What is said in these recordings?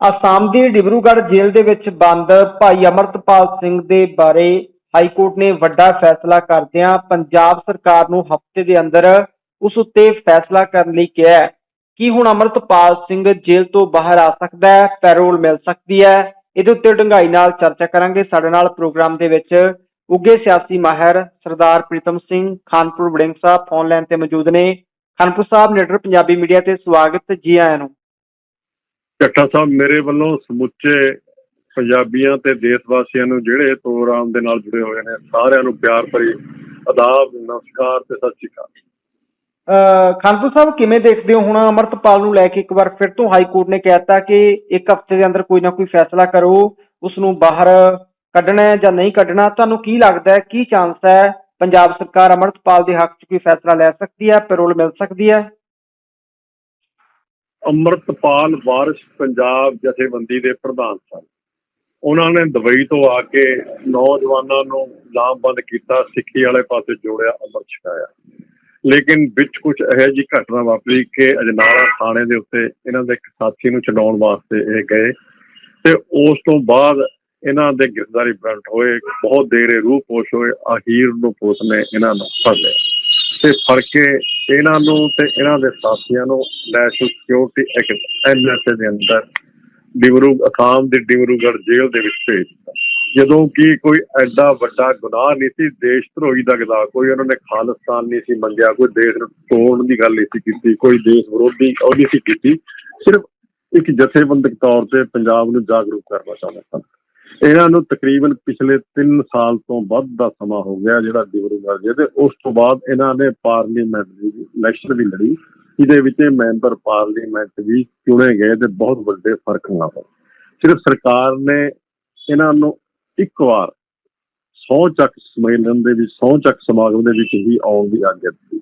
ਅਸਾਮ ਦੀ ਡਿਬਰੂਗੜ੍ਹ ਜੇਲ੍ਹ ਦੇ ਵਿੱਚ ਬੰਦ ਭਾਈ ਅਮਰਤਪਾਲ ਸਿੰਘ ਦੇ ਬਾਰੇ ਹਾਈ ਕੋਰਟ ਨੇ ਵੱਡਾ ਫੈਸਲਾ ਕਰਦਿਆਂ ਪੰਜਾਬ ਸਰਕਾਰ ਨੂੰ ਹਫ਼ਤੇ ਦੇ ਅੰਦਰ ਉਸ ਉੱਤੇ ਫੈਸਲਾ ਕਰਨ ਲਈ ਕਿਹਾ ਹੈ ਕਿ ਹੁਣ ਅਮਰਤਪਾਲ ਸਿੰਘ ਜੇਲ੍ਹ ਤੋਂ ਬਾਹਰ ਆ ਸਕਦਾ ਹੈ, ਪੈਰੋਲ ਮਿਲ ਸਕਦੀ ਹੈ। ਇਹਦੇ ਉੱਤੇ ਡੂੰਘਾਈ ਨਾਲ ਚਰਚਾ ਕਰਾਂਗੇ। ਸਾਡੇ ਨਾਲ ਪ੍ਰੋਗਰਾਮ ਦੇ ਵਿੱਚ ਉੱਗੇ ਸਿਆਸੀ ਮਾਹਿਰ ਸਰਦਾਰ ਪ੍ਰੀਤਮ ਸਿੰਘ, ਖਾਨਪੁਰ ਵੜਿੰਗ ਸਾਹਿਬ ਫੋਨ ਲਾਈਨ ਤੇ ਮੌਜੂਦ ਨੇ। ਖਾਨਪੁਰ ਸਾਹਿਬ ਲੀਡਰ ਪੰਜਾਬੀ ਮੀਡੀਆ ਤੇ ਸਵਾਗਤ ਜੀ ਆਇਆਂ ਨੂੰ। ਚੱਠਾ ਸਾਹਿਬ, ਮੇਰੇ ਵੱਲੋਂ ਸਮੁੱਚੇ ਪੰਜਾਬੀਆਂ ਤੇ ਦੇਸ਼ ਵਾਸੀਆਂ ਨੂੰ ਜਿਹੜੇ ਪ੍ਰੋਗਰਾਮ ਦੇ ਨਾਲ ਜੁੜੇ ਹੋਏ ਨੇ, ਸਾਰਿਆਂ ਨੂੰ ਪਿਆਰ ਭਰੀ ਆਦਾਬ, ਨਮਸਕਾਰ ਤੇ ਸਤਿ ਸ਼੍ਰੀ ਅਕਾਲ। ਅਹ ਸਾਹਿਬ, ਕਿਵੇਂ ਦੇਖਦੇ ਹੋ? ਹੁਣ ਅਮਰਤਪਾਲ ਨੂੰ ਲੈ ਕੇ ਇੱਕ ਵਾਰ ਫਿਰ ਤੋਂ ਹਾਈ ਕੋਰਟ ਨੇ ਕਹਿਤਾ ਕਿ ਇੱਕ ਹਫ਼ਤੇ ਦੇ ਅੰਦਰ ਕੋਈ ਨਾ ਕੋਈ ਫੈਸਲਾ ਕਰੋ ਉਸ ਨੂੰ ਬਾਹਰ ਕੱਢਣਾ ਹੈ ਜਾਂ ਨਹੀਂ ਕੱਢਣਾ, ਤੁਹਾਨੂੰ ਕੀ ਲੱਗਦਾ ਹੈ? ਕੀ ਚਾਂਸ ਹੈ? ਪੰਜਾਬ ਸਰਕਾਰ ਅਮਰਤਪਾਲ ਦੇ ਹੱਕ 'ਚ ਕੋਈ ਫੈਸਲਾ ਲੈ ਸਕਦੀ ਹੈ ਪੈਰੋਲ ਮਿਲ ਸਕਦੀ ਹੈ? ਅੰਮ੍ਰਿਤਪਾਲ ਵਾਰਿਸ ਪੰਜਾਬ ਜਥੇਬੰਦੀ ਦੇ ਪ੍ਰਧਾਨ ਸਨ। ਉਹਨਾਂ ਨੇ ਦੁਬਈ ਤੋਂ ਆ ਕੇ ਨੌਜਵਾਨਾਂ ਨੂੰ ਲਾਮਬੰਦ ਕੀਤਾ, ਸਿੱਖੀ ਵਾਲੇ ਪਾਸੇ ਜੋੜਿਆ ਅੰਮ੍ਰਿਤ ਛਕਾਇਆ। ਲੇਕਿਨ ਵਿੱਚ ਕੁਝ ਇਹੋ ਜਿਹੀ ਘਟਨਾ ਵਾਪਰੀ ਕਿ ਅਜਨਾਲਾ ਥਾਣੇ ਦੇ ਉੱਤੇ ਇਹਨਾਂ ਦੇ ਇੱਕ ਸਾਥੀ ਨੂੰ ਛਡਾਉਣ ਵਾਸਤੇ ਇਹ ਗਏ ਤੇ ਉਸ ਤੋਂ ਬਾਅਦ ਇਹਨਾਂ ਦੇ ਗ੍ਰਿਫਤਾਰੀ ਵਾਰੰਟ ਹੋਏ, ਬਹੁਤ ਦੇਰੇ ਰੂਹ ਪੋਸ਼ ਹੋਏ, ਅਖੀਰ ਨੂੰ ਪੁਲਿਸ ਨੇ ਇਹਨਾਂ ਨੂੰ ਫੜ ਲਿਆ। ਤੇ ਫੜ ਕੇ ਇਹਨਾਂ ਨੂੰ ਤੇ ਇਹਨਾਂ ਦੇ ਸਾਥੀਆਂ ਨੂੰ ਨੈਸ਼ਨਲ ਸਿਕਿਉਰਿਟੀ ਐਕਟ ਐਨਐਸਏ ਦੇ ਅੰਦਰ ਡਿਬਰੂ ਅਸਾਮ ਦੇ ਡਿਬਰੂਗੜ੍ਹ ਜੇਲ੍ਹ ਦੇ ਵਿੱਚ ਭੇਜ ਦਿੱਤਾ। ਜਦੋਂ ਕਿ ਕੋਈ ਐਡਾ ਵੱਡਾ ਗੁਨਾਹ ਨਹੀਂ ਸੀ, ਦੇਸ਼ ਧਰੋਹੀ ਦਾ ਗੁਨਾਹ, ਕੋਈ ਉਹਨਾਂ ਨੇ ਖਾਲਿਸਤਾਨ ਨਹੀਂ ਸੀ ਮੰਗਿਆ, ਕੋਈ ਦੇਸ਼ ਨੂੰ ਤੋੜਨ ਦੀ ਗੱਲ ਨਹੀਂ ਸੀ ਕੀਤੀ, ਕੋਈ ਦੇਸ਼ ਵਿਰੋਧੀ ਉਹ ਨਹੀਂ ਸੀ ਕੀਤੀ। ਸਿਰਫ ਇੱਕ ਜਥੇਬੰਦਕ ਤੌਰ ਤੇ ਪੰਜਾਬ ਨੂੰ ਜਾਗਰੂਕ ਕਰਨਾ ਚਾਹੁੰਦੇ ਸਨ ਇਹਨਾਂ ਨੂੰ ਤਕਰੀਬਨ ਪਿਛਲੇ 3 ਸਾਲ ਤੋਂ ਵੱਧ ਦਾ ਸਮਾਂ ਹੋ ਗਿਆ ਜਿਹੜਾ ਡਿਬਰੂਗੜ੍ਹ ਜੇ ਤੇ ਉਸ ਤੋਂ ਬਾਅਦ ਇਹਨਾਂ ਨੇ ਪਾਰਲੀਮੈਂਟ ਦੀ ਇਲੈਕਸ਼ਨ ਵੀ ਲੜੀ, ਜਿਹਦੇ ਵਿੱਚ ਇਹ ਮੈਂਬਰ ਪਾਰਲੀਮੈਂਟ ਵੀ ਚੁਣੇ ਗਏ ਤੇ ਬਹੁਤ ਵੱਡੇ ਫ਼ਰਕ ਨਾਲ ਸਿਰਫ ਸਰਕਾਰ ਨੇ ਇਹਨਾਂ ਨੂੰ ਇੱਕ ਵਾਰ ਸਹੁੰ ਚੱਕ ਸੰਮੇਲਨ ਦੇ ਵਿੱਚ ਸਹੁੰ ਚੱਕ ਸਮਾਗਮ ਦੇ ਵਿੱਚ ਹੀ ਆਉਣ ਦੀ ਆਗਿਆ ਦਿੱਤੀ।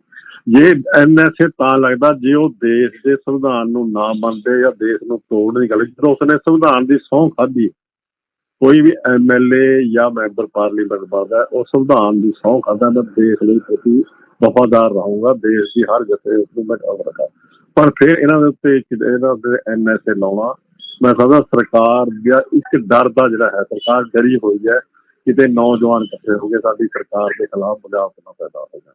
ਜੇ ਐਨਐਸਏ ਤਾਂ ਲੱਗਦਾ ਜੇ ਉਹ ਦੇਸ਼ ਦੇ ਸੰਵਿਧਾਨ ਨੂੰ ਨਾ ਮੰਨਦੇ ਜਾਂ ਦੇਸ਼ ਨੂੰ ਤੋੜਨ ਦੀ ਗੱਲ, ਜਦੋਂ ਉਸਨੇ ਸੰਵਿਧਾਨ ਦੀ ਸਹੁੰ ਖਾਧੀ ਕੋਈ ਵੀ ਐਮਐਲਏ ਜਾਂ ਮੈਂਬਰ ਪਾਰਲੀਮੈਂਟ ਬਣਦਾ ਉਹ ਸੰਵਿਧਾਨ ਦੀ ਸਹੁੰ ਖਾਂਦਾ ਮੈਂ ਦੇਸ਼ ਲਈ ਪ੍ਰਤੀ ਵਫਾਦਾਰ ਰਹੂੰਗਾ, ਦੇਸ਼ ਦੀ ਹਰ ਜਥੇ ਨੂੰ ਮੈਂ ਕਵਰ ਕਰਾਂ। ਪਰ ਫਿਰ ਇਹਨਾਂ ਦੇ ਉੱਤੇ ਇਹਨਾਂ ਦੇ ਐਨਐਸਏ ਲਾਉਣਾ, ਮੈਂ ਸਮਝਦਾ ਸਰਕਾਰ ਦਾ ਇੱਕ ਡਰ ਦਾ ਜਿਹੜਾ ਹੈ, ਸਰਕਾਰ ਡਰੀ ਹੋਈ ਹੈ, ਕਿਤੇ ਨੌਜਵਾਨ ਇਕੱਠੇ ਹੋ ਗਏ ਸਾਡੀ ਸਰਕਾਰ ਦੇ ਖਿਲਾਫ ਬਗਾਵਤ ਨਾ ਪੈਦਾ ਹੋ ਜਾਏ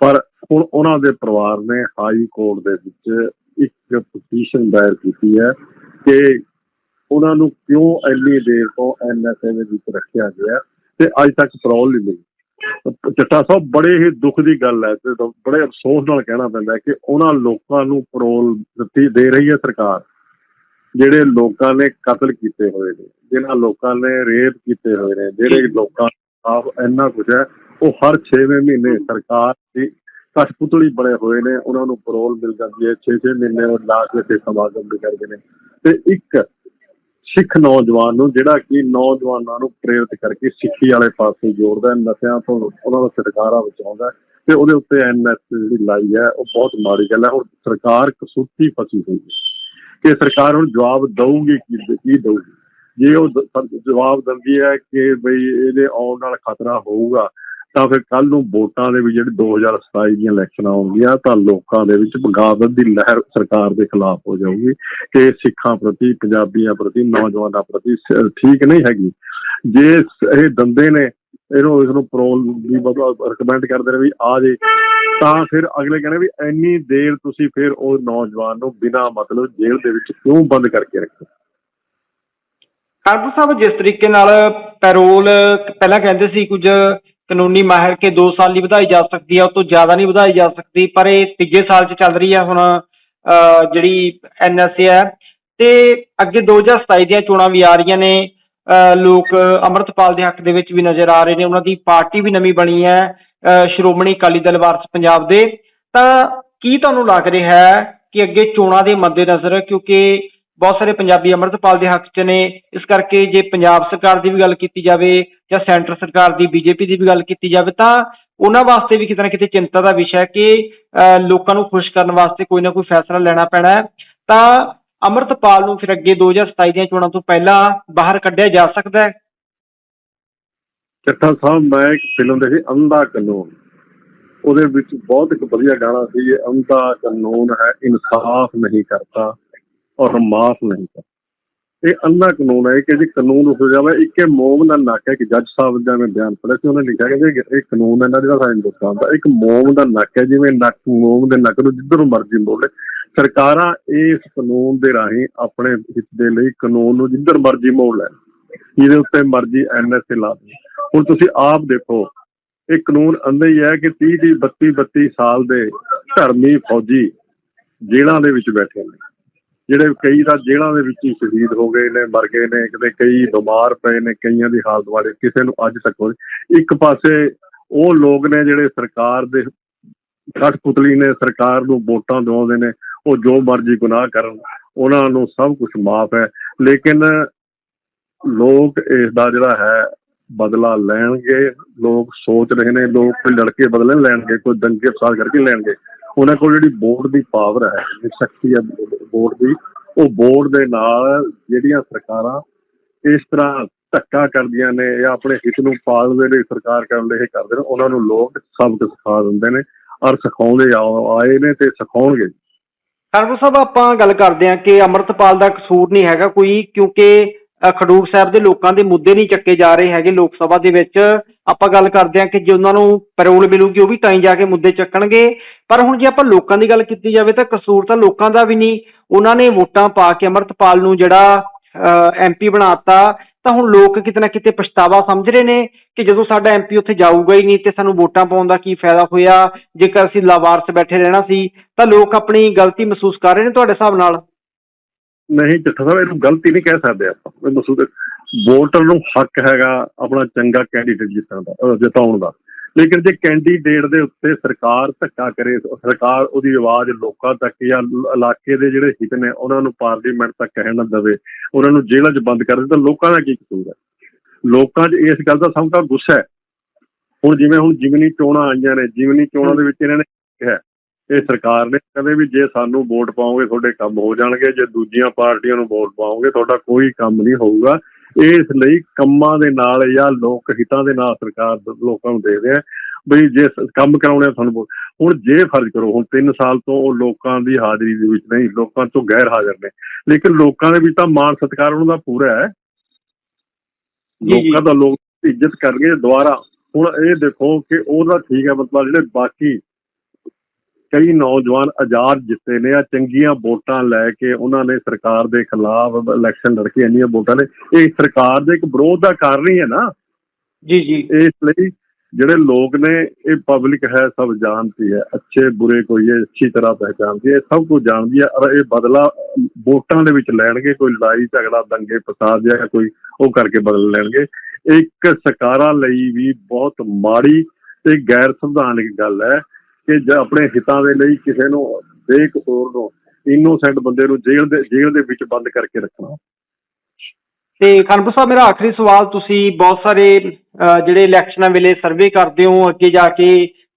ਪਰ ਹੁਣ ਉਹਨਾਂ ਦੇ ਪਰਿਵਾਰ ਨੇ ਹਾਈ ਕੋਰਟ ਦੇ ਵਿੱਚ ਇੱਕ ਪਟੀਸ਼ਨ ਦਾਇਰ ਕੀਤੀ ਹੈ ਕਿ ਉਹਨਾਂ ਨੂੰ ਕਿਉਂ ਇੰਨੀ ਦੇਰ ਤੋਂ ਐਨਐਸਏ ਦੇ ਵਿੱਚ ਰੱਖਿਆ ਗਿਆ ਤੇ ਅੱਜ ਤੱਕ ਪਰੋਲ ਨਹੀਂ ਮਿਲੀ? ਚੱਟਾ ਸਾਹਿਬ, ਬੜੇ ਹੀ ਦੁੱਖ ਦੀ ਗੱਲ ਹੈ ਤੇ ਬੜੇ ਅਫਸੋਸ ਨਾਲ ਕਹਿਣਾ ਪੈਂਦਾ ਕਿ ਉਹਨਾਂ ਲੋਕਾਂ ਨੂੰ ਪਰੋਲ ਦਿੱਤੀ ਦੇ ਰਹੀ ਹੈ ਸਰਕਾਰ, ਜਿਹੜੇ ਲੋਕਾਂ ਨੇ ਕਤਲ ਕੀਤੇ ਹੋਏ ਨੇ, ਜਿਨ੍ਹਾਂ ਲੋਕਾਂ ਨੇ ਰੇਪ ਕੀਤੇ ਹੋਏ ਨੇ, ਜਿਹੜੇ ਲੋਕਾਂ ਆਪ ਇੰਨਾ ਕੁਝ ਹੈ, ਉਹ ਹਰ 6ਵੇਂ ਮਹੀਨੇ ਸਰਕਾਰ ਦੀ ਕਸ਼ਪੁਤਲੀ ਬਣੇ ਹੋਏ ਨੇ, ਉਹਨਾਂ ਨੂੰ ਪਰੋਲ ਮਿਲ ਜਾਂਦੀ ਹੈ 6-6 ਮਹੀਨੇ ਉਹ ਲਾ ਕੇ ਤੇ ਸਮਾਗਮ ਵੀ ਕਰਦੇ ਨੇ। ਤੇ ਇੱਕ ਸਿੱਖ ਨੌਜਵਾਨ ਨੂੰ ਜਿਹੜਾ ਕਿ ਨੌਜਵਾਨਾਂ ਨੂੰ ਪ੍ਰੇਰਿਤ ਕਰਕੇ ਸਿੱਖੀ ਵਾਲੇ ਪਾਸੇ ਜੋੜਦਾ ਹੈ, ਨਸ਼ਿਆਂ ਤੋਂ ਉਹਨਾਂ ਦਾ ਛੁਟਕਾਰਾ ਬਚਾਉਂਦਾ ਤੇ ਉਹਦੇ ਉੱਤੇ ਐਨਐਸ ਜਿਹੜੀ ਲਾਈ ਹੈ ਉਹ ਬਹੁਤ ਮਾੜੀ ਗੱਲ ਹੈ। ਹੁਣ ਸਰਕਾਰ ਕਸੂਤੀ ਫਸੀ ਹੋਈ ਹੈ ਕਿ ਸਰਕਾਰ ਹੁਣ ਜਵਾਬ ਦਊਗੀ ਕੀ ਕੀ ਦਊਗੀ? ਜੇ ਉਹ ਜਵਾਬ ਦਿੰਦੀ ਹੈ ਕਿ ਬਈ ਇਹਦੇ ਆਉਣ ਨਾਲ ਖਤਰਾ ਹੋਊਗਾ ਤਾਂ ਫਿਰ ਕੱਲ ਨੂੰ ਵੋਟਾਂ ਦੇ ਵੀ ਜਿਹੜੇ 2027 ਦੀਆਂ ਇਲੈਕਸ਼ਨਾਂ ਆਉਣਗੀਆਂ, ਤਾਂ ਲੋਕਾਂ ਦੇ ਵਿੱਚ ਬਗਾਵਤ ਦੀ ਲਹਿਰ ਸਰਕਾਰ ਦੇ ਖਿਲਾਫ ਹੋ ਜਾਊਗੀ ਕਿ ਸਿੱਖਾਂ ਪ੍ਰਤੀ, ਪੰਜਾਬੀਆਂ ਪ੍ਰਤੀ, ਨੌਜਵਾਨਾਂ ਪ੍ਰਤੀ ਠੀਕ ਨਹੀਂ ਹੈਗੀ। ਜੇ ਇਹ ਦੰਦੇ ਨੇ, ਇਹਨੂੰ ਇਸ ਨੂੰ ਪ੍ਰੋਲ ਵੀ ਰეკਮੈਂਡ ਕਰਦੇ ਨੇ ਵੀ ਆ ਜੇ, ਤਾਂ ਫਿਰ ਅਗਲੇ ਕਹਿੰਦੇ ਵੀ ਇੰਨੀ ਦੇਰ ਤੁਸੀਂ ਫਿਰ ਉਹ ਨੌਜਵਾਨ ਨੂੰ ਬਿਨਾਂ ਮਤਲਬ ਜੇਲ੍ਹ ਦੇ ਵਿੱਚ ਕਿਉਂ ਬੰਦ ਕਰਕੇ ਰੱਖੋ? ਖਾਨਪੁਰ ਸਾਹਿਬ, ਜਿਸ ਤਰੀਕੇ ਨਾਲ ਪੈਰੋਲ, ਪਹਿਲਾਂ ਕਹਿੰਦੇ ਸੀ ਕੁਝ ਕਾਨੂੰਨੀ ਮਾਹਿਰ ਕੇ 2 ਸਾਲ ਲਈ ਵਧਾਈ ਜਾ ਸਕਦੀ ਹੈ ਉਹ ਤੋਂ ਜ਼ਿਆਦਾ ਨਹੀਂ ਵਧਾਈ ਜਾ ਸਕਦੀ ਪਰ ਇਹ ਤੀਜੇ ਸਾਲ 'ਚ ਚੱਲ ਰਹੀ ਹੈ ਹੁਣ ਅਹ, ਜਿਹੜੀ ਐਨਐਸਏ ਹੈ। ਤੇ ਅੱਗੇ 2027 ਦੀਆਂ ਚੋਣਾਂ ਵੀ ਆ ਰਹੀਆਂ ਨੇ ਅਹ, ਲੋਕ ਅਮਰਤਪਾਲ ਦੇ ਹੱਕ ਦੇ ਵਿੱਚ ਵੀ ਨਜ਼ਰ ਆ ਰਹੇ ਨੇ ਉਹਨਾਂ ਦੀ ਪਾਰਟੀ ਵੀ ਨਵੀਂ ਬਣੀ ਹੈ ਅਹ, ਸ਼੍ਰੋਮਣੀ ਅਕਾਲੀ ਦਲ ਵਾਰਸ ਪੰਜਾਬ ਦੇ। ਤਾਂ ਕੀ ਤੁਹਾਨੂੰ ਲੱਗ ਰਿਹਾ ਹੈ ਕਿ ਅੱਗੇ ਚੋਣਾਂ ਦੇ ਮੱਦੇਨਜ਼ਰ ਕਿਉਂਕਿ ਬਹੁਤ ਸਾਰੇ ਪੰਜਾਬੀ ਅੰਮ੍ਰਿਤਪਾਲ ਦੇ ਹੱਕ 'ਚ ਨੇ। ਇਸ ਕਰਕੇ ਜੇ ਪੰਜਾਬ ਸਰਕਾਰ ਦੀ ਵੀ ਗੱਲ ਕੀਤੀ ਜਾਵੇ ਜਾਂ ਸੈਂਟਰ ਸਰਕਾਰ ਦੀ, ਬੀਜੇਪੀ ਦੀ ਵੀ ਗੱਲ ਕੀਤੀ ਜਾਵੇ ਤਾਂ ਉਹਨਾਂ ਵਾਸਤੇ ਵੀ ਕਿਤੇ ਨਾ ਕਿਤੇ ਚਿੰਤਾ ਦਾ ਵਿਸ਼ਾ ਹੈ ਕਿ ਲੋਕਾਂ ਨੂੰ ਖੁਸ਼ ਕਰਨ ਵਾਸਤੇ ਕੋਈ ਨਾ ਕੋਈ ਫੈਸਲਾ ਲੈਣਾ ਪੈਣਾ ਹੈ। ਤਾਂ ਅੰਮ੍ਰਿਤਪਾਲ ਨੂੰ ਫਿਰ ਅੱਗੇ 2027 ਦੀਆਂ ਚੋਣਾਂ ਤੋਂ ਪਹਿਲਾਂ ਬਾਹਰ ਕੱਢਿਆ ਜਾ ਸਕਦਾ ਹੈ। ਚੱਠਾ ਸਾਹਿਬ, ਮੈਂ ਇੱਕ ਫਿਲਮ ਦੇਖੀ ਅੰਧਾ ਕਾਨੂੰਨ। ਉਹਦੇ ਵਿੱਚ ਬਹੁਤ ਇੱਕ ਵਧੀਆ ਗਾਣਾ ਸੀ ਇਹ ਅੰਧਾ ਕਾਨੂੰਨ ਹੈ, ਇਨਸਾਫ ਨਹੀਂ ਕਰਤਾ। ਔਰ ਮਾਫ ਨਹੀਂ ਕਰਤਾ ਇਹ ਅੰਨਾ ਕਾਨੂੰਨ ਹੈ ਕਿ ਜੀ ਕਾਨੂੰਨ ਹੋ ਜਾਵੇ, ਇੱਕੇ ਮੋਮ ਦਾ ਨੱਕ ਹੈ ਕਿ ਜੱਜ ਸਾਹਿਬ ਦਾ ਮੈਂ ਬਿਆਨ ਪੜਿਆ ਸੀ, ਉਹਨੇ ਲਿਖਿਆ ਕਿ ਇਹ ਕਾਨੂੰਨ ਹੈ ਨਾ, ਜਿਹੜਾ ਸਾਡੇ ਹਿੰਦੁਸਤਾਨ ਦਾ, ਇੱਕ ਮੋਮ ਦਾ ਨੱਕ ਹੈ ਜਿਵੇਂ ਨੱਕ ਮੋਮ ਦੇ ਨੱਕ ਨੂੰ ਜਿੱਧਰ ਮਰਜ਼ੀ ਮੋੜੇ ਸਰਕਾਰਾਂ ਇਸ ਕਾਨੂੰਨ ਦੇ ਰਾਹੀਂ ਆਪਣੇ ਹਿੱਤ ਦੇ ਲਈ ਕਾਨੂੰਨ ਨੂੰ ਜਿੱਧਰ ਮਰਜ਼ੀ ਮੋੜ ਲੈ ਇਹਦੇ ਉੱਤੇ ਮਰਜ਼ੀ ਐਨਐਸਏ ਲਾ ਦੇ ਹੁਣ ਤੁਸੀਂ ਆਪ ਦੇਖੋ, ਇਹ ਕਾਨੂੰਨ ਅੰਦਰ ਹੀ ਹੈ ਕਿ 30 30 32 32 ਸਾਲ ਦੇ ਧਰਮੀ ਫੌਜੀ ਜੇਲ੍ਹਾਂ ਦੇ ਵਿੱਚ ਬੈਠੇ ਨੇ। ਜਿਹੜੇ ਕਈ ਤਾਂ ਜੇਲ੍ਹਾਂ ਦੇ ਵਿੱਚ ਹੀ ਸ਼ਹੀਦ ਹੋ ਗਏ ਨੇ, ਮਰ ਗਏ ਨੇ, ਕਿਤੇ ਕਈ ਬਿਮਾਰ ਪਏ ਨੇ, ਕਈਆਂ ਦੀ ਹਾਲਤ ਵਾਲੇ, ਕਿਸੇ ਨੂੰ ਅੱਜ ਤੱਕ ਇੱਕ ਪਾਸੇ ਉਹ ਲੋਕ ਨੇ ਜਿਹੜੇ ਸਰਕਾਰ ਦੇ ਕਠਪੁਤਲੀ ਨੇ, ਸਰਕਾਰ ਨੂੰ ਵੋਟਾਂ ਦਿਵਾਉਂਦੇ ਨੇ, ਉਹ ਜੋ ਮਰਜ਼ੀ ਗੁਨਾਹ ਕਰਨ, ਉਹਨਾਂ ਨੂੰ ਸਭ ਕੁਝ ਮਾਫ ਹੈ, ਲੇਕਿਨ ਲੋਕ ਇਸ ਦਾ ਜਿਹੜਾ ਹੈ, ਬਦਲਾ ਲੈਣਗੇ, ਲੋਕ ਸੋਚ ਰਹੇ ਨੇ, ਲੋਕ ਕੋਈ ਲੜਕੇ ਬਦਲੇ ਲੈਣਗੇ, ਕੋਈ ਦੰਗੇ ਫਸਾਦ ਕਰਕੇ ਲੈਣਗੇ। ਉਹਨਾਂ ਕੋਲ ਜਿਹੜੀ ਬੋਰਡ ਦੀ ਪਾਵਰ ਹੈ, ਜਿਹੜੀ ਸ਼ਕਤੀ ਹੈ ਬੋਰਡ ਦੀ, ਉਹ ਬੋਰਡ ਦੇ ਨਾਲ ਜਿਹੜੀਆਂ ਸਰਕਾਰਾਂ ਇਸ ਤਰ੍ਹਾਂ ਧੱਕਾ ਕਰਦੀਆਂ ਨੇ ਜਾਂ ਆਪਣੇ ਹਿੱਤ ਨੂੰ ਪਾਲਣ ਦੇ ਲਈ ਸਰਕਾਰ ਕਰਨ ਲਈ ਕਰਦੇ ਨੇ, ਉਹਨਾਂ ਨੂੰ ਲੋਕ ਸਬਕ ਸਿਖਾ ਦਿੰਦੇ ਨੇ ਔਰ ਸਿਖਾਉਂਦੇ ਆਏ ਨੇ ਤੇ ਸਿਖਾਉਣਗੇ। ਕਾਰਪੋਰ ਸਾਹਿਬ, ਆਪਾਂ ਗੱਲ ਕਰਦੇ ਹਾਂ ਕਿ ਅਮਰਤਪਾਲ ਦਾ ਕਸੂਰ ਨਹੀਂ ਹੈਗਾ ਕੋਈ, ਕਿਉਂਕਿ ਖਡੂਰ ਸਾਹਿਬ ਦੇ ਲੋਕਾਂ ਦੇ ਮੁੱਦੇ ਨਹੀਂ ਚੱਕੇ ਜਾ ਰਹੇ ਹੈਗੇ ਲੋਕ ਸਭਾ ਦੇ ਵਿੱਚ। ਆਪਾਂ ਗੱਲ ਕਰਦੇ ਹਾਂ ਕਿ ਜੇ ਉਹਨਾਂ ਨੂੰ ਪੈਰੋਲ ਮਿਲੂਗੀ, ਉਹ ਵੀ ਤਾਂ ਹੀ ਜਾ ਕੇ ਮੁੱਦੇ ਚੱਕਣਗੇ। ਪਰ ਹੁਣ ਜੇ ਆਪਾਂ ਲੋਕਾਂ ਦੀ ਗੱਲ ਕੀਤੀ ਜਾਵੇ ਤਾਂ ਕਸੂਰ ਤਾਂ ਲੋਕਾਂ ਦਾ ਵੀ ਨਹੀਂ। ਉਹਨਾਂ ਨੇ ਵੋਟਾਂ ਪਾ ਕੇ ਅਮਰਤਪਾਲ ਨੂੰ ਜਿਹੜਾ ਐਮਪੀ ਬਣਾਤਾ, ਤਾਂ ਹੁਣ ਲੋਕ ਕਿਤੇ ਨਾ ਕਿਤੇ ਪਛਤਾਵਾ ਸਮਝ ਰਹੇ ਨੇ ਕਿ ਜਦੋਂ ਸਾਡਾ ਐਮਪੀ ਉੱਥੇ ਜਾਊਗਾ ਹੀ ਨਹੀਂ ਤੇ ਸਾਨੂੰ ਵੋਟਾਂ ਪਾਉਣ ਦਾ ਕੀ ਫਾਇਦਾ ਹੋਇਆ। ਜੇਕਰ ਅਸੀਂ ਲਾਵਾਰਸ ਬੈਠੇ ਰਹਿਣਾ ਸੀ, ਤਾਂ ਲੋਕ ਆਪਣੀ ਗਲਤੀ ਮਹਿਸੂਸ ਕਰ ਰਹੇ ਨੇ ਤੁਹਾਡੇ ਹਿਸਾਬ ਨਾਲ? ਨਹੀਂ ਚੱਠਾ ਸਾਹਿਬ, ਇਹਨੂੰ ਗਲਤੀ ਨਹੀਂ ਕਹਿ ਸਕਦੇ ਆਪਾਂ। ਇਹ ਮਸੂਦ ਵੋਟਰ ਨੂੰ ਹੱਕ ਹੈਗਾ ਆਪਣਾ ਚੰਗਾ ਕੈਂਡੀਡੇਟ ਜਿੱਤਣ ਦਾ, ਅਹ ਜਿਤਾਉਣ ਦਾ। ਲੇਕਿਨ ਜੇ ਕੈਂਡੀਡੇਟ ਦੇ ਉੱਤੇ ਸਰਕਾਰ ਧੱਕਾ ਕਰੇ, ਸਰਕਾਰ ਉਹਦੀ ਆਵਾਜ਼ ਲੋਕਾਂ ਤੱਕ ਜਾਂ ਇਲਾਕੇ ਦੇ ਜਿਹੜੇ ਹਿੱਤ ਨੇ, ਉਹਨਾਂ ਨੂੰ ਪਾਰਲੀਮੈਂਟ ਤੱਕ ਕਹਿਣ ਨਾ ਦੇਵੇ, ਉਹਨਾਂ ਨੂੰ ਜੇਲ੍ਹਾਂ 'ਚ ਬੰਦ ਕਰ ਦੇ, ਤਾਂ ਲੋਕਾਂ ਦਾ ਕੀ ਕਸੂਰ ਹੈ? ਲੋਕਾਂ 'ਚ ਇਸ ਗੱਲ ਦਾ ਸਭ ਤੋਂ ਗੁੱਸਾ ਹੈ। ਹੁਣ ਜਿਵੇਂ ਹੁਣ ਜਿਮਨੀ ਚੋਣਾਂ ਆਈਆਂ ਨੇ, ਜਿਮਨੀ ਚੋਣਾਂ ਦੇ ਵਿੱਚ ਇਹਨਾਂ ਨੇ ਕਿਹਾ ਇਹ ਸਰਕਾਰ ਨੇ ਕਹਿੰਦੇ ਵੀ ਜੇ ਸਾਨੂੰ ਵੋਟ ਪਾਓਗੇ ਤੁਹਾਡੇ ਕੰਮ ਹੋ ਜਾਣਗੇ ਜੇ ਦੂਜੀਆਂ ਪਾਰਟੀਆਂ ਨੂੰ ਵੋਟ ਪਾਓਗੇ ਤੁਹਾਡਾ ਕੋਈ ਕੰਮ ਨਹੀਂ ਹੋਊਗਾ। ਇਸ ਲਈ ਕੰਮਾਂ ਦੇ ਨਾਲ ਜਾਂ ਲੋਕ ਹਿੱਤਾਂ ਦੇ ਨਾਲ ਸਰਕਾਰ ਲੋਕਾਂ ਨੂੰ ਦੇ ਰਿਹਾ ਬਈ ਜੇ ਕੰਮ ਕਰਾਉਣੇ ਤੁਹਾਨੂੰ ਹੁਣ ਜੇ ਫਰਜ਼ ਕਰੋ ਹੁਣ 3 ਸਾਲ ਤੋਂ ਉਹ ਲੋਕਾਂ ਦੀ ਹਾਜ਼ਰੀ ਦੇ ਵਿੱਚ ਨਹੀਂ ਲੋਕਾਂ ਤੋਂ ਗੈਰ ਹਾਜ਼ਰ ਨੇ। ਲੇਕਿਨ ਲੋਕਾਂ ਦੇ ਵਿੱਚ ਤਾਂ ਮਾਣ ਸਤਿਕਾਰ ਉਹਨਾਂ ਦਾ ਪੂਰਾ ਹੈ। ਲੋਕਾਂ ਦਾ ਲੋਕ ਇੱਜ਼ਤ ਕਰਨਗੇ ਦੁਬਾਰਾ। ਹੁਣ ਇਹ ਦੇਖੋ ਕਿ ਉਹਦਾ ਠੀਕ ਹੈ ਮਤਲਬ ਜਿਹੜੇ ਬਾਕੀ ਕਈ ਨੌਜਵਾਨ ਆਜ਼ਾਦ ਜਿੱਤੇ ਨੇ ਆ ਚੰਗੀਆਂ ਵੋਟਾਂ ਲੈ ਕੇ ਉਹਨਾਂ ਨੇ ਸਰਕਾਰ ਦੇ ਖਿਲਾਫ ਇਲੈਕਸ਼ਨ ਲੜ ਕੇ ਇੰਨੀਆਂ ਵੋਟਾਂ ਨੇ। ਇਹ ਸਰਕਾਰ ਦੇ ਇੱਕ ਵਿਰੋਧ ਦਾ ਕਾਰਨ ਹੀ ਹੈ ਨਾ। ਜੀ ਜੀ। ਇਸ ਲਈ ਜਿਹੜੇ ਲੋਕ ਨੇ ਇਹ ਪਬਲਿਕ ਹੈ ਸਭ ਜਾਣਦੀ ਹੈ। ਅੱਛੇ ਬੁਰੇ ਕੋਈ ਇਹ ਅੱਛੀ ਤਰ੍ਹਾਂ ਪਹਿਚਾਨਦੀ ਹੈ ਸਭ ਕੁਝ ਜਾਣਦੀ ਹੈ। ਔਰ ਇਹ ਬਦਲਾ ਵੋਟਾਂ ਦੇ ਵਿੱਚ ਲੈਣਗੇ ਕੋਈ ਲੜਾਈ ਝਗੜਾ ਦੰਗੇ ਫਸਾਦ ਜਾਂ ਕੋਈ ਉਹ ਕਰਕੇ ਬਦਲ ਲੈਣਗੇ ਇੱਕ ਸਰਕਾਰਾਂ ਲਈ ਵੀ ਬਹੁਤ ਮਾੜੀ ਤੇ ਗੈਰ ਸੰਵਿਧਾਨਿਕ ਗੱਲ ਹੈ। ਕਿ ਆਪਣੇ ਹਿੱਤਾਂ ਦੇ ਲਈ ਕਿਸੇ ਨੂੰ ਬੇਕਸੂਰ ਨੂੰ ਇਨੋਸੈਂਟ ਬੰਦੇ ਨੂੰ ਜੇਲ੍ਹ ਦੇ ਜੇਲ੍ਹ ਦੇ ਵਿੱਚ ਬੰਦ ਕਰਕੇ ਰੱਖਣਾ। ਤੇ ਕਾਨਪੁਰ ਸਾਹਿਬ, ਮੇਰਾ ਆਖਰੀ ਸਵਾਲ, ਤੁਸੀਂ ਬਹੁਤ ਸਾਰੇ ਜਿਹੜੇ ਇਲੈਕਸ਼ਨਾਂ ਵੇਲੇ ਸਰਵੇ ਕਰਦੇ ਹੋ, ਅੱਗੇ ਜਾ ਕੇ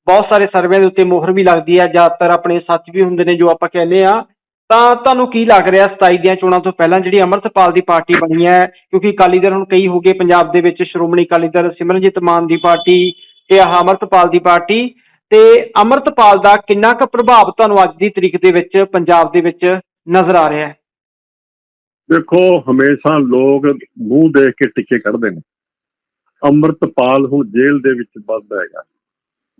ਬਹੁਤ ਸਾਰੇ ਸਰਵੇ ਦੇ ਉੱਤੇ ਮੋਹਰ ਵੀ ਲੱਗਦੀ ਹੈ ਜ਼ਿਆਦਾਤਰ ਆਪਣੇ ਸੱਚ ਵੀ ਹੁੰਦੇ ਨੇ ਜੋ ਆਪਾਂ ਕਹਿੰਦੇ ਆ। ਤਾਂ ਤੁਹਾਨੂੰ ਕੀ ਲੱਗ ਰਿਹਾ 27 ਦੀਆਂ ਚੋਣਾਂ ਤੋਂ ਪਹਿਲਾਂ, ਜਿਹੜੀ ਅਮਰਤਪਾਲ ਦੀ ਪਾਰਟੀ ਬਣੀ ਹੈ? ਕਿਉਂਕਿ ਅਕਾਲੀ ਦਲ ਹੁਣ ਕਈ ਹੋ ਗਏ, ਪੰਜਾਬ ਦੇ ਵਿੱਚ ਸ਼੍ਰੋਮਣੀ ਅਕਾਲੀ ਦਲ ਸਿਮਰਨਜੀਤ ਮਾਨ ਦੀ ਪਾਰਟੀ ਤੇ ਆਹ ਅਮਰਤਪਾਲ ਦੀ ਪਾਰਟੀ। ਤੇ ਅਮਰਤਪਾਲ ਦਾ ਕਿੰਨਾ ਕੁ ਪ੍ਰਭਾਵ ਤੁਹਾਨੂੰ ਅੱਜ ਦੀ ਤਰੀਕ ਦੇ ਵਿੱਚ ਪੰਜਾਬ ਦੇ ਵਿੱਚ ਨਜ਼ਰ ਆ ਰਿਹਾ ਹੈ? ਦੇਖੋ, ਹਮੇਸ਼ਾ ਲੋਕ ਮੂੰਹ ਦੇਖ ਕੇ ਟਿੱਕੇ ਕੱਢਦੇ ਨੇ। ਅੰਮ੍ਰਿਤਪਾਲ ਹੁਣ ਜੇਲ੍ਹ ਦੇ ਵਿੱਚ ਵੱਧ ਹੈਗਾ।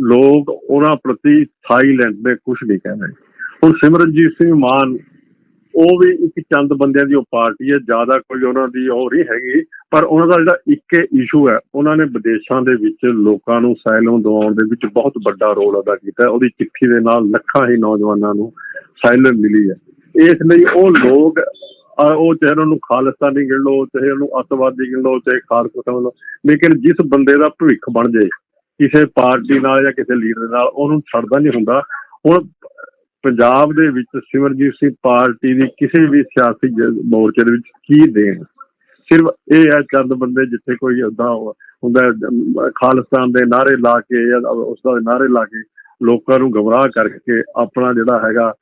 ਲੋਕ ਉਹਨਾਂ ਪ੍ਰਤੀ ਥਾਈਲੈਂਡ ਦੇ ਕੁਝ ਨਹੀਂ ਕਹਿੰਦੇ। ਹੁਣ ਸਿਮਰਨਜੀਤ ਸਿੰਘ ਮਾਨ ਉਹ ਵੀ ਇੱਕ ਚੰਦ ਬੰਦਿਆਂ ਦੀ ਉਹ ਪਾਰਟੀ ਹੈ, ਜ਼ਿਆਦਾ ਕੋਈ ਉਹਨਾਂ ਦੀ ਉਹ ਨਹੀਂ ਹੈਗੀ। ਪਰ ਉਹਨਾਂ ਦਾ ਜਿਹੜਾ ਇੱਕ ਇਸ਼ੂ ਹੈ, ਉਹਨਾਂ ਨੇ ਵਿਦੇਸ਼ਾਂ ਦੇ ਵਿੱਚ ਲੋਕਾਂ ਨੂੰ ਸਾਇਲਮ ਦਿਵਾਉਣ ਦੇ ਵਿੱਚ ਬਹੁਤ ਵੱਡਾ ਰੋਲ ਅਦਾ ਕੀਤਾ ਉਹਦੀ ਚਿੱਠੀ ਦੇ ਨਾਲ ਲੱਖਾਂ ਹੀ ਨੌਜਵਾਨਾਂ ਨੂੰ ਸਾਇਲਮ ਮਿਲੀ ਹੈ। ਇਸ ਲਈ ਉਹ ਲੋਕ ਉਹ ਚਾਹੇ ਉਹਨਾਂ ਨੂੰ ਖਾਲਿਸਤਾਨੀ ਗਿਣ ਲਓ, ਚਾਹੇ ਉਹਨੂੰ ਅੱਤਵਾਦੀ ਗਿਣ ਲਓ, ਚਾਹੇ ਖਾਲਸਾ ਸਮਝ ਲਓ, ਲੇਕਿਨ ਜਿਸ ਬੰਦੇ ਦਾ ਭਵਿੱਖ ਬਣ ਜਾਏ, ਕਿਸੇ ਪਾਰਟੀ ਨਾਲ ਜਾਂ ਕਿਸੇ ਲੀਡਰ ਨਾਲ, ਉਹਨੂੰ ਛੱਡਦਾ ਨਹੀਂ ਹੁੰਦਾ। ਹੁਣ ਪੰਜਾਬ ਦੇ ਵਿੱਚ ਸਿਮਰਜੀਤ ਸਿੰਘ ਪਾਰਟੀ ਦੀ ਕਿਸੇ ਵੀ ਸਿਆਸੀ ਮੋਰਚੇ ਦੇ ਵਿੱਚ ਕੀ ਦੇਣ? ਸਿਰਫ ਇਹ ਹੈ ਚੰਦ ਬੰਦੇ ਜਿੱਥੇ ਕੋਈ ਏਦਾਂ ਹੁੰਦਾ ਖਾਲਿਸਤਾਨ ਦੇ ਨਾਰੇ ਲਾ ਕੇ ਜਾਂ ਉਸ ਦਾ ਨਾਰੇ ਲਾ ਕੇ ਲੋਕਾਂ ਨੂੰ ਗਮਰਾਹ ਕਰਕੇ ਆਪਣਾ ਜਿਹੜਾ ਹੈਗਾ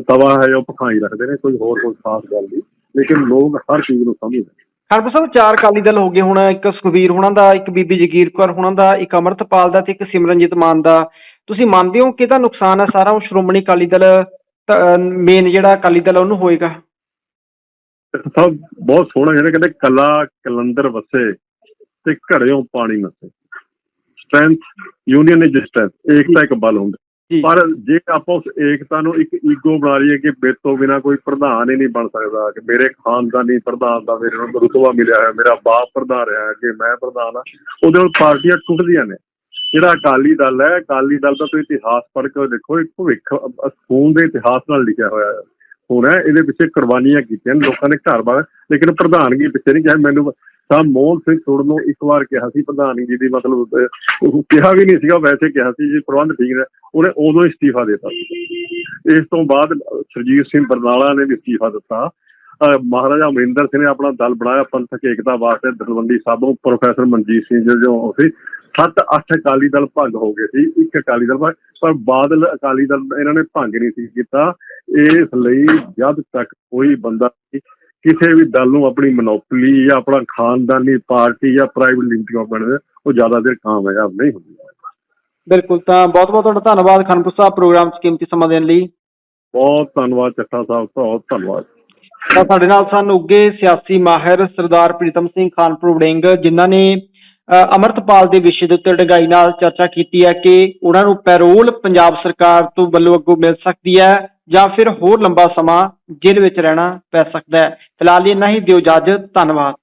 ਤਵਾ ਹੈ, ਉਹ ਭਖਾਈ ਰੱਖਦੇ ਨੇ, ਕੋਈ ਹੋਰ ਕੋਈ ਖਾਸ ਗੱਲ ਨਹੀਂ। ਲੇਕਿਨ ਲੋਕ ਹਰ ਚੀਜ਼ ਨੂੰ ਸਮਝਦੇ ਖਾਲਸਾ ਸਾਹਿਬ ਚਾਰ ਅਕਾਲੀ ਦਲ ਹੋ ਗਏ ਹੁਣ, ਇੱਕ ਸੁਖਬੀਰ ਹੁਣਾਂ ਦਾ, ਇੱਕ ਬੀਬੀ ਜਗੀਰ ਕੌਰ ਹੁਣਾਂ ਦਾ, ਇੱਕ ਅਮਰਤਪਾਲ ਦਾ ਤੇ ਇੱਕ ਸਿਮਰਨਜੀਤ ਮਾਨ ਦਾ। ਤੁਸੀਂ ਮੰਨਦੇ ਹੋ ਕਿ ਇਹਦਾ ਨੁਕਸਾਨ ਹੈ ਸਾਰਾ? ਉਹ ਸ਼੍ਰੋਮਣੀ ਅਕਾਲੀ ਦਲ ਮੇਨ ਜਿਹੜਾ ਅਕਾਲੀ ਦਲ ਉਹਨੂੰ ਹੋਏਗਾ। ਸਭ ਬਹੁਤ ਸੋਹਣਾ ਜਿਹੜੇ ਕਹਿੰਦੇ ਕੱਲਾ ਕਲੰਦਰ ਵਸੇ ਤੇ ਘੜਿਓਂ ਪਾਣੀ ਨਸੇ। ਸਟਰੈਂਥ ਯੂਨੀਅਨ ਇਜ਼ ਸਟਰੈਂਥ ਏਕਤਾ ਇੱਕ ਬਲ ਹੁੰਦਾ। ਪਰ ਜੇ ਆਪਾਂ ਉਸ ਏਕਤਾ ਨੂੰ ਇੱਕ ਈਗੋ ਬਣਾ ਲਈਏ ਕਿ ਮੇਰੇ ਤੋਂ ਬਿਨਾ ਕੋਈ ਪ੍ਰਧਾਨ ਹੀ ਨਹੀਂ ਬਣ ਸਕਦਾ ਕਿ ਮੇਰੇ ਖਾਨਦਾਨੀ ਪ੍ਰਧਾਨ ਦਾ ਮੇਰੇ ਨੂੰ ਰੁਤਬਾ ਮਿਲਿਆ ਹੈ ਮੇਰਾ ਬਾਪ ਪ੍ਰਧਾਨ ਰਿਹਾ ਹੈ ਕਿ ਮੈਂ ਪ੍ਰਧਾਨ ਆ ਉਹਦੇ ਨਾਲ ਪਾਰਟੀਆਂ ਟੁੱਟਦੀਆਂ ਨੇ। ਜਿਹੜਾ ਅਕਾਲੀ ਦਲ ਹੈ, ਅਕਾਲੀ ਦਲ ਦਾ ਤੁਸੀਂ ਇਤਿਹਾਸ ਪੜ੍ਹ ਕੇ ਦੇਖੋ, ਇੱਕ ਭਵਿੱਖ ਖੂਨ ਦੇ ਇਤਿਹਾਸ ਨਾਲ ਲਿਖਿਆ ਹੋਇਆ ਹੈ। ਹੁਣ ਇਹਦੇ ਪਿੱਛੇ ਕੁਰਬਾਨੀਆਂ ਕੀਤੀਆਂ ਨੇ ਲੋਕਾਂ ਨੇ ਘਰ ਬਾਰ ਲੇਕਿਨ ਪ੍ਰਧਾਨਗੀ ਪਿੱਛੇ ਨਹੀਂ ਕਿਹਾ, ਮੈਨੂੰ ਤਾਂ ਮੋਹਨ ਸਿੰਘ ਸੁੜ ਨੂੰ ਇੱਕ ਵਾਰ ਕਿਹਾ ਸੀ, ਪ੍ਰਧਾਨਗੀ ਦੀ ਮਤਲਬ ਕਿਹਾ ਵੀ ਨਹੀਂ ਸੀਗਾ, ਵੈਸੇ ਕਿਹਾ ਸੀ, ਜੀ ਪ੍ਰਬੰਧ ਠੀਕ ਹੈ ਉਹਨੇ ਉਦੋਂ ਹੀ ਅਸਤੀਫਾ ਦਿੱਤਾ ਇਸ ਤੋਂ ਬਾਅਦ ਸਰਜੀਤ ਸਿੰਘ ਬਰਨਾਲਾ ਨੇ ਵੀ ਅਸਤੀਫਾ ਦਿੱਤਾ। ਮਹਾਰਾਜਾ ਅਮਰਿੰਦਰ ਸਿੰਘ ਨੇ ਆਪਣਾ ਦਲ ਬਣਾਇਆ, ਪੰਥਕ ਏਕਤਾ ਵਾਸਤੇ, ਦਲਵੰਡੀ ਸਾਬੋਂ, ਪ੍ਰੋਫੈਸਰ ਮਨਜੀਤ ਸਿੰਘ ਜੀ ਜੋ ਸੀ ਸੱਤ ਅੱਠ ਅਕਾਲੀ ਦਲ ਭੰਗ ਹੋ ਗਏ ਸੀ ਇੱਕ ਅਕਾਲੀ ਦਲ ਪਰ ਬਾਦਲ ਅਕਾਲੀ ਦਲ ਇਹਨਾਂ ਨੇ ਭੰਗ ਨਹੀਂ ਸੀ ਕੀਤਾ। ਇਸ ਲਈ ਜਦ ਤੱਕ ਕੋਈ ਬੰਦਾ ਕਿਸੇ ਵੀ ਦਲ ਨੂੰ ਆਪਣੀ ਮਨੋਪਲੀ ਜਾਂ ਆਪਣਾ ਖਾਨਦਾਨੀ ਪਾਰਟੀ ਜਾਂ ਪ੍ਰਾਈਵੇਟ ਲਿਮਟਿੰਗ ਬਣਦੇ ਉਹ ਜ਼ਿਆਦਾ ਦੇਰ ਕਾਮਯਾਬ ਨਹੀਂ ਹੁੰਦੀ। ਬਿਲਕੁਲ ਤਾਂ ਬਹੁਤ ਬਹੁਤ ਤੁਹਾਡਾ ਧੰਨਵਾਦ ਖਾਨਪੁਰ ਸਾਹਿਬ ਪ੍ਰੋਗਰਾਮ 'ਚ ਕੀਮਤੀ ਸਮਾਂ ਦੇਣ ਲਈ। ਬਹੁਤ ਧੰਨਵਾਦ ਚੱਠਾ ਸਾਹਿਬ ਬਹੁਤ ਧੰਨਵਾਦ। ਤਾਂ ਸਾਡੇ ਨਾਲ ਸਨ ਉੱਗੇ ਸਿਆਸੀ ਮਾਹਿਰ ਸਰਦਾਰ ਪ੍ਰੀਤਮ ਸਿੰਘ ਖਾਨਪੁਰ ਵੜਿੰਗ ਜਿਨ੍ਹਾਂ ਨੇ ਅੰਮ੍ਰਿਤਪਾਲ ਦੇ ਵਿਸ਼ੇ ਦੇ ਉੱਤੇ ਡੰਗਾਈ ਨਾਲ ਚਰਚਾ ਕੀਤੀ ਹੈ ਕਿ ਉਹਨਾਂ ਨੂੰ ਪੈਰੋਲ ਪੰਜਾਬ ਸਰਕਾਰ ਤੋਂ ਵੱਲੋਂ ਅੱਗੋਂ ਮਿਲ ਸਕਦੀ ਹੈ ਜਾਂ ਫਿਰ ਹੋਰ ਲੰਬਾ ਸਮਾਂ ਜੇਲ੍ਹ ਵਿੱਚ ਰਹਿਣਾ ਪੈ ਸਕਦਾ ਹੈ। ਫਿਲਹਾਲ ਇੰਨਾ ਹੀ, ਦਿਓ ਇਜਾਜ਼ਤ, ਧੰਨਵਾਦ।